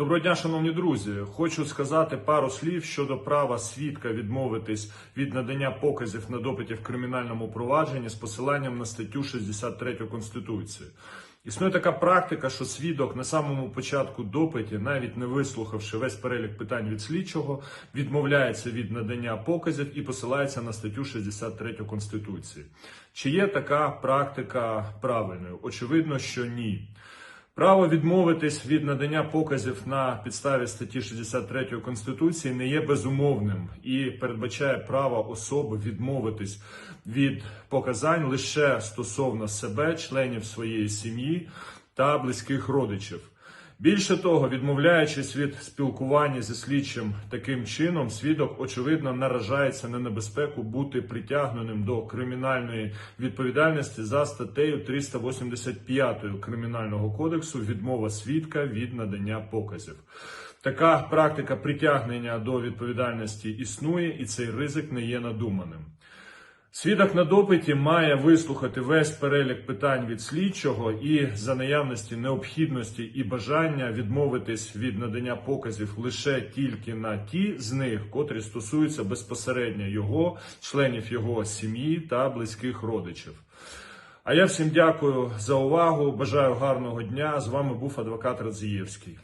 Доброго дня, шановні друзі. Хочу сказати пару слів щодо права свідка відмовитись від надання показів на допиті в кримінальному провадженні з посиланням на статтю 63 Конституції. Існує така практика, що свідок на самому початку допиті, навіть не вислухавши весь перелік питань від слідчого, відмовляється від надання показів і посилається на статтю 63 Конституції. Чи є така практика правильною? Очевидно, що ні. Право відмовитись від надання показів на підставі статті 63 Конституції не є безумовним і передбачає право особи відмовитись від показань лише стосовно себе, членів своєї сім'ї та близьких родичів. Більше того, відмовляючись від спілкування зі слідчим таким чином, свідок очевидно наражається на небезпеку бути притягненим до кримінальної відповідальності за статтею 385 Кримінального кодексу відмова свідка від надання показів. Така практика притягнення до відповідальності існує, і цей ризик не є надуманим. Свідок на допиті має вислухати весь перелік питань від слідчого і за наявності необхідності і бажання відмовитись від надання показів лише тільки на ті з них, котрі стосуються безпосередньо його, членів його сім'ї та близьких родичів. А я всім дякую за увагу. Бажаю гарного дня. З вами був адвокат Радзієвський.